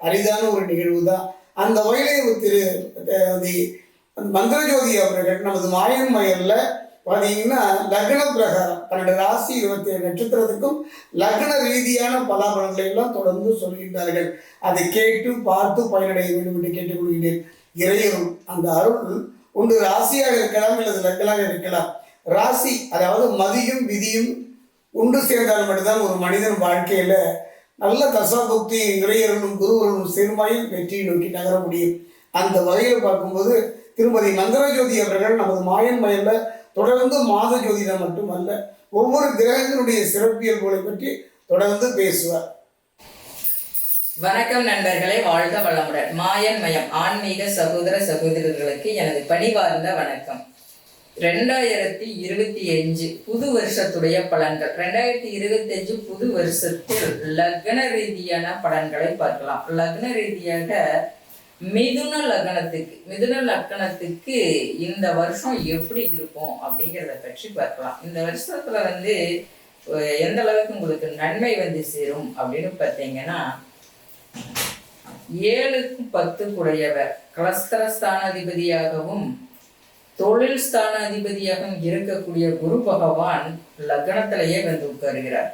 அரிதான ஒரு நிகழ்வு தான் அந்த வகையிலே திரு மந்திரஜோதி தி அவர்கள் நமது மாயன் மயலில் பார்த்தீங்கன்னா லக்ன பிரகாரம் பன்னெண்டு ராசி இருபத்தி ஏழு நட்சத்திரத்துக்கும் லக்ன ரீதியான பலாபலங்களை எல்லாம் தொடர்ந்து சொல்கின்றார்கள். அதை கேட்டு பார்த்து பயனடைய வேண்டும் என்று கேட்டுக்கொள்கிறேன் இறையரும் அந்த அருள் ஒன்று ராசியாக இருக்கலாம் அல்லது லக்கலாக இருக்கலாம். ராசி அதாவது மதியும் விதியும் ஒன்று சேர்ந்தால் மட்டும்தான் ஒரு மனிதன் வாழ்க்கையில் நல்ல தசாபுக்தி இறையர்களும் குருவர்களும் சேர்மாயில் வெற்றியை நோக்கி நகர முடியும். அந்த வகையில் பார்க்கும்போது திருமதி நந்தரஜோதி அவர்கள் நமது மாயன் மயல்ல தொடர்ந்து மாத ஜோதிடம் மட்டுமல்ல ஒவ்வொரு கிரகங்களுடைய சிறப்பியல்புகளை பற்றி தொடர்ந்து பேசுவார். வணக்கம் நண்பர்களே வாழ்க வளமுடன். மாயன் மயம் ஆன்மீக சகோதர சகோதரர்களுக்கு எனது பணிவார்ந்த வணக்கம். ரெண்டாயிரத்தி இருபத்தி அஞ்சு புது வருஷத்துடைய பலன்கள். ரெண்டாயிரத்தி இருபத்தி அஞ்சு புது வருஷத்தில் லக்ன ரீதியான பலன்களை பார்க்கலாம். லக்ன ரீதியாக மிதுன லக்னத்துக்கு மிதுன லக்னத்துக்கு இந்த வருஷம் எப்படி இருக்கும் அப்படிங்கிறத பற்றி பார்க்கலாம். இந்த வருஷத்துல வந்து எந்த அளவுக்கு உங்களுக்கு நன்மை வந்து சேரும் அப்படின்னு பார்த்தீங்கன்னா ஏழுக்கும் பத்து குடையவர் கலஸ்தர தொழில் ஸ்தான அதிபதியாகவும் இருக்கக்கூடிய குரு பகவான் லக்னத்திலேயே வந்து உட்காருகிறார்.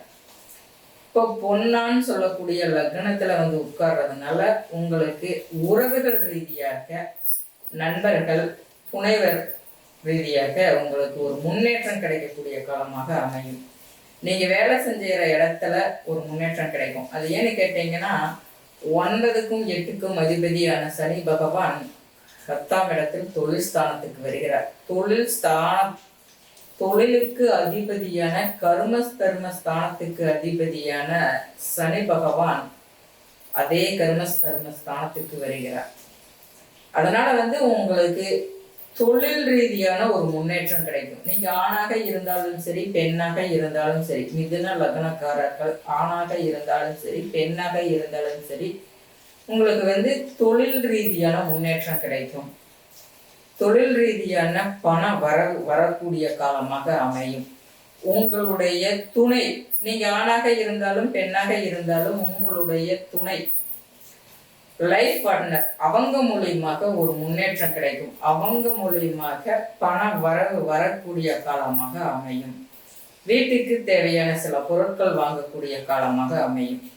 இப்போ பொன்னான்னு சொல்லக்கூடிய லக்னத்தில் வந்து உட்கார்றதுனால உங்களுக்கு உறவுகள் ரீதியாக நண்பர்கள் துணைவர் ரீதியாக உங்களுக்கு ஒரு முன்னேற்றம் கிடைக்கக்கூடிய காலமாக அமையும். நீங்கள் வேலை செஞ்சுகிற இடத்துல ஒரு முன்னேற்றம் கிடைக்கும். அது ஏன்னு கேட்டீங்கன்னா ஒன்பதுக்கும் எட்டுக்கும் அதிபதியான சனி பகவான் பத்தாம் இடத்தில் தொழில் ஸ்தானத்துக்கு வருகிறார். தொழில் ஸ்தானம் தொழிலுக்கு அதிபதியான கர்ம கர்ம ஸ்தானத்துக்கு அதிபதியான சனி பகவான் அதே கர்ம கர்ம ஸ்தானத்துக்கு வருகிறார். அதனால வந்து உங்களுக்கு தொழில் ரீதியான ஒரு முன்னேற்றம் கிடைக்கும். நீங்க ஆணாக இருந்தாலும் சரி பெண்ணாக இருந்தாலும் சரி மிதுன லக்னக்காரர்கள் ஆணாக இருந்தாலும் சரி பெண்ணாக இருந்தாலும் சரி உங்களுக்கு வந்து தொழில் ரீதியான முன்னேற்றம் கிடைக்கும். தொழில் ரீதியான பணம் வர வரக்கூடிய காலமாக அமையும். உங்களுடைய துணை நீங்க ஆணாக இருந்தாலும் பெண்ணாக இருந்தாலும் உங்களுடைய துணை லைஃப் பார்ட்னர் அவங்க மூலியமாக ஒரு முன்னேற்றம் கிடைக்கும். அவங்க மூலியமாக பண வரவு வரக்கூடிய காலமாக அமையும். வீட்டுக்கு தேவையான சில பொருட்கள் வாங்கக்கூடிய காலமாக அமையும்.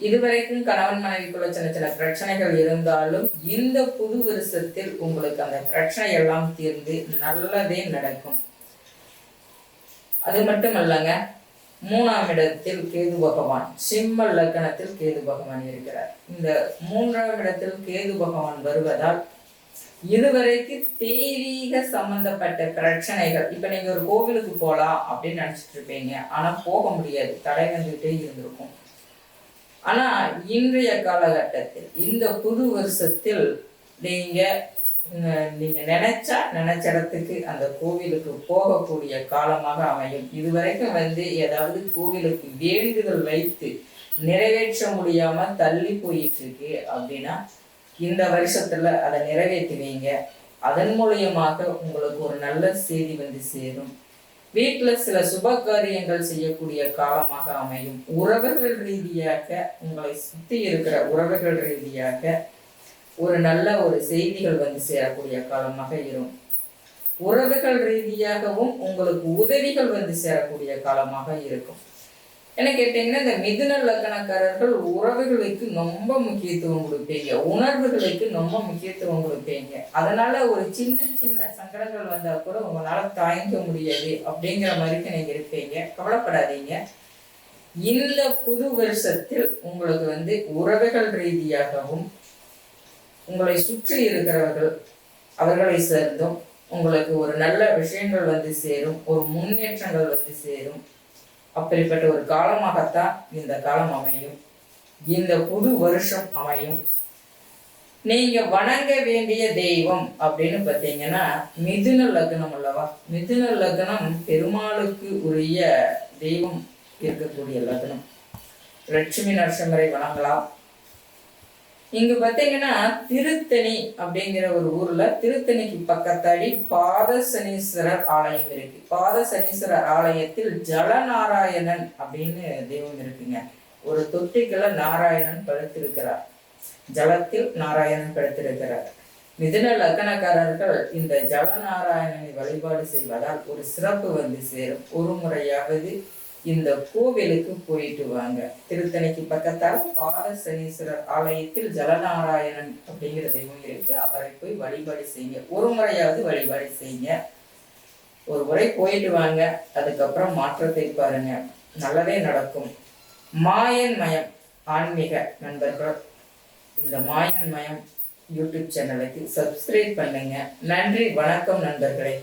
இதுவரைக்கும் கணவன் மனைவிக்குள்ள சின்ன சின்ன பிரச்சனைகள் இருந்தாலும் இந்த புது வருஷத்தில் உங்களுக்கு அந்த பிரச்சனை எல்லாம் தீர்ந்து நல்லதே நடக்கும். அது மட்டும் இல்லைங்க மூணாம் இடத்தில் கேது பகவான் சிம்ம லக்கணத்தில் கேது பகவான் இருக்கிறார். இந்த மூன்றாம் இடத்தில் கேது பகவான் வருவதால் இதுவரைக்கு தெய்வீக சம்பந்தப்பட்ட பிரச்சனைகள் இப்ப நீங்க ஒரு கோவிலுக்கு போகலாம் அப்படின்னு நினைச்சிட்டு இருப்பீங்க. ஆனா போக முடியாது. தடை வந்துகிட்டே இருந்திருக்கும். ஆனா இன்றைய காலகட்டத்தில் இந்த புது வருஷத்தில் நீங்க நீங்கள் நீங்க நினைச்சா நினைச்ச இடத்துக்கு அந்த கோவிலுக்கு போகக்கூடிய காலமாக அமையும். இதுவரைக்கும் வந்து ஏதாவது கோவிலுக்கு வேண்டுதல் வைத்து நிறைவேற்ற முடியாம தள்ளி போயிட்டு இருக்கு அப்படின்னா இந்த வருஷத்துல அதை நிறைவேற்றுவீங்க. அதன் மூலியமாக உங்களுக்கு ஒரு நல்ல செய்தி வந்து சேரும். வீட்டுல சில சுப காரியங்கள் செய்யக்கூடிய காலமாக அமையும். உறவுகள் ரீதியாக உங்களை சுத்தி இருக்கிற உறவுகள் ரீதியாக ஒரு நல்ல ஒரு செய்திகள் வந்து சேரக்கூடிய காலமாக இருக்கும் உறவுகள் ரீதியாகவும் உங்களுக்கு உதவிகள் வந்து சேரக்கூடிய காலமாக இருக்கும். என்ன கேட்டீங்கன்னா இந்த மிதுன லக்கணக்காரர்கள் உறவுகளுக்கு ரொம்ப முக்கியத்துவம் கொடுப்பீங்க. உணர்வுகளுக்கு ரொம்ப முக்கியத்துவம் கொடுப்பீங்க. அதனால ஒரு சின்ன சின்ன சங்கடங்கள் வந்தா கூட உங்களால தாங்கிக்க முடியாது அப்படிங்கிற மாதிரிக்கு நீங்க இருப்பீங்க. கவலைப்படாதீங்க. இந்த புது வருஷத்தில் உங்களுக்கு வந்து உறவுகள் ரீதியாகவும் உங்களை சுற்றி இருக்கிறவர்கள் அவர்களை சேர்ந்தும் உங்களுக்கு ஒரு நல்ல விஷயங்கள் வந்து சேரும் ஒரு முன்னேற்றங்கள் வந்து சேரும். அப்படிப்பட்ட ஒரு காலமாகத்தான் இந்த காலம் அமையும். இந்த புது வருஷம் அமையும். நீங்க வணங்க வேண்டிய தெய்வம் அப்படின்னு பார்த்தீங்கன்னா மிதுன லக்னம் அல்லவா? மிதுன லக்னம் பெருமாளுக்கு உரிய தெய்வம் இருக்கக்கூடிய லக்னம். லட்சுமி நரசிம்மரை வணங்கலாம். இங்க பாத்தீங்கன்னா திருத்தணி அப்படிங்கிற ஒரு ஊர்ல திருத்தணிக்கு பக்கத்தாடி பாத சனீஸ்வரர் ஆலயம் இருக்கு. பாதசனீஸ்வரர் ஆலயத்தில் ஜலநாராயணன் அப்படின்னு தெய்வம் இருக்குங்க. ஒரு தொட்டிக்குள்ள நாராயணன் படுத்திருக்கிறார். ஜலத்தில் நாராயணன் படுத்திருக்கிறார். மிதுன லக்கணக்காரர்கள் இந்த ஜலநாராயணனை வழிபாடு செய்வதால் ஒரு சிறப்பு வந்து சேரும். ஒரு முறையாவது இந்த கோவிலுக்கு போயிட்டு வாங்க. திருத்தணிக்கு பக்கத்தால் பாத சனீஸ்வரர் ஆலயத்தில் ஜலநாராயணன் அப்படிங்கிற தெய்வம் இருக்கு. அவரை போய் வழிபாடு செய்யுங்க. ஒரு முறையாவது வழிபாடு செய்யுங்க. ஒரு முறை போயிட்டு வாங்க. அதுக்கப்புறம் மாற்றத்தை பாருங்க. நல்லதே நடக்கும். மாயன் மயம் ஆன்மீக நண்பர்கள் இந்த மாயன் மயம் யூடியூப் சேனலுக்கு சப்ஸ்கிரைப் பண்ணுங்க. நன்றி வணக்கம் நண்பர்களே.